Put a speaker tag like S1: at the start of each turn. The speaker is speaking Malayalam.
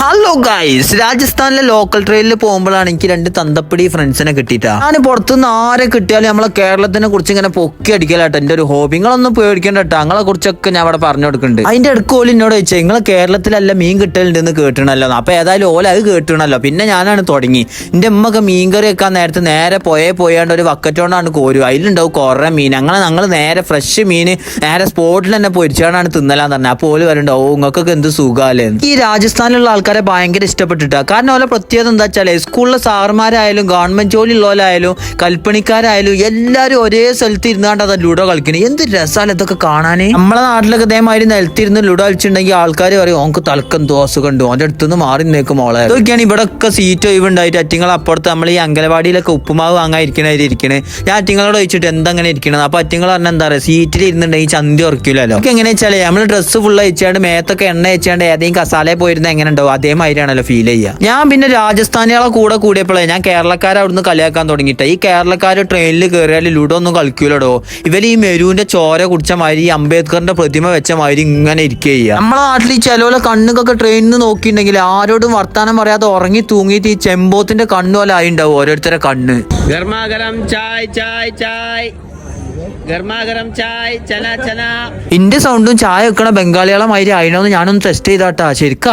S1: ഹലോ ഗൈസ് രാജസ്ഥാനിലെ ലോക്കൽ ട്രെയിനിൽ പോകുമ്പോഴാണ് എനിക്ക് രണ്ട് തന്തപ്പിടി ഫ്രണ്ട്സിനെ കിട്ടിയിട്ടാ. ഞാൻ പുറത്തുനിന്ന് ആരെ കിട്ടിയാലും നമ്മളെ കേരളത്തിനെ കുറിച്ച് ഇങ്ങനെ പൊക്കി അടിക്കലാട്ടോ. എന്റെ ഒരു ഹോബി നിങ്ങളൊന്നും പേടിക്കേണ്ട കേട്ടോ നിങ്ങളെ കുറിച്ചൊക്കെ ഞാൻ അവിടെ പറഞ്ഞു കൊടുക്കുന്നുണ്ട്. അതിന്റെ അടുക്ക് ഓൽ എന്നോട് ചോദിച്ചാൽ നിങ്ങളെ കേരളത്തിലല്ല മീൻ കിട്ടലുണ്ടെന്ന് കേട്ടണല്ലോ അപ്പൊ ഏതായാലും ഓല അത് കേട്ടണല്ലോ പിന്നെ ഞാനാണ് തുടങ്ങി. എന്റെ ഉമ്മക്ക് മീൻ കറി വെക്കാൻ നേരത്തെ നേരെ പോയേ പോയാണ്ട് ഒരു വക്കറ്റോണ്ടാണ് കോരു അതിലുണ്ടാവും കുറെ മീൻ. അങ്ങനെ ഞങ്ങൾ നേരെ ഫ്രഷ് മീൻ നേരെ സ്പോട്ടിൽ തന്നെ പൊരിച്ചാണ് തിന്നലാന്ന് പറഞ്ഞത്. അപ്പോൾ ഓൽ വരണ്ട ഓ നിങ്ങൾക്കൊക്കെ എന്ത് സുഖാലേ ഈ രാജസ്ഥാനിലുള്ള ആൾക്കാരെ ഭയങ്കര ഇഷ്ടപ്പെട്ടിട്ടാ. കാരണം ഓലെ പ്രത്യേകത എന്താ വെച്ചാൽ സ്കൂളിലെ സാറുമാരായാലും ഗവൺമെന്റ് ജോലി ഉള്ളവരായാലും കൽപ്പണിക്കാരായാലും എല്ലാവരും ഒരേ സ്ഥലത്ത് ഇരുന്നാണ്ട് അത് ലുഡോ കളിക്കുന്നത് എന്ത് രസാല ഇതൊക്കെ കാണാനേ? നമ്മളെ നാട്ടിലൊക്കെ ഇതേമാതിരി നിലത്തിരുന്ന് ലുഡോ കളിച്ചിട്ടുണ്ടെങ്കിൽ ആൾക്കാർ പറയും ഓർക്ക് തലക്കം ദോശ ഉണ്ട് ഓന്റെ അടുത്തുനിന്ന് മാറി നിൽക്കും മോളെ. ഇതൊക്കെയാണ് ഇവിടെ ഒക്കെ സീറ്റ് ഒഴിവുണ്ടായിട്ട് അറ്റിങ്ങൾ അപ്പുറത്ത് നമ്മൾ ഈ അങ്കലവാടിയിലൊക്കെ ഉപ്പുമാവ് വാങ്ങാൻ ഇരിക്കണായിട്ട് ഇരിക്കണേ. ഞാൻ അറ്റിങ്ങളോട് ചോദിച്ചിട്ട് എന്തങ്ങനെ ഇരിക്കണത് അപ്പൊ അറ്റിങ്ങൾ പറഞ്ഞാൽ എന്താ പറയുക സീറ്റിൽ ഇരുന്നുണ്ടെങ്കിൽ ചന്തി ഉറക്കില്ലല്ലോ ഒക്കെ എങ്ങനെ വെച്ചാലേ നമ്മൾ ഡ്രസ്സ് ഫുൾ അയച്ചാണ്ട് മേത്തൊക്കെ എണ്ണ അയച്ചാണ്ട് ഏതെങ്കിലും കസാലയിൽ പോയിരുന്ന എങ്ങനെ ഉണ്ടാവും? അതേമാതിരിയാണല്ലോ ഫീൽ ചെയ്യുക ഞാൻ പിന്നെ രാജസ്ഥാനികളെ കൂടെ കൂടിയപ്പോഴേ ഞാൻ കേരളക്കാരെ അവിടുന്ന് കളിയാക്കാൻ തുടങ്ങിയിട്ട്. ഈ കേരളക്കാർ ട്രെയിനിൽ കയറിയാൽ ലുഡോ ഒന്നും കളിക്കൂലടോ. ഇവർ ഈ മെരുവിന്റെ ചോര കുടിച്ച മാതിരി ഈ അംബേദ്കറിന്റെ പ്രതിമ വെച്ച മാതിരി ഇങ്ങനെ ഇരിക്കുക നമ്മളെ നാട്ടിൽ ഈ ചിലവരെ കണ്ണുകൊക്കെ ട്രെയിനിൽ നിന്ന് നോക്കിയിട്ടുണ്ടെങ്കിൽ ആരോടും വർത്താനം പറയാതെ ഉറങ്ങി തൂങ്ങിയിട്ട് ഈ ചെമ്പോത്തിന്റെ കണ്ണു പോലെ ആയിണ്ടാവും ഓരോരുത്തരെ കണ്ണ്.
S2: ഗർമാഗരം
S1: ഇന്റെ സൗണ്ടും ചായ വെക്കണ ബംഗാളികളെ മാതിരി ആയിനോന്ന് ഞാനൊന്ന് ടെസ്റ്റ് ചെയ്താട്ടാ. ശരിക്കും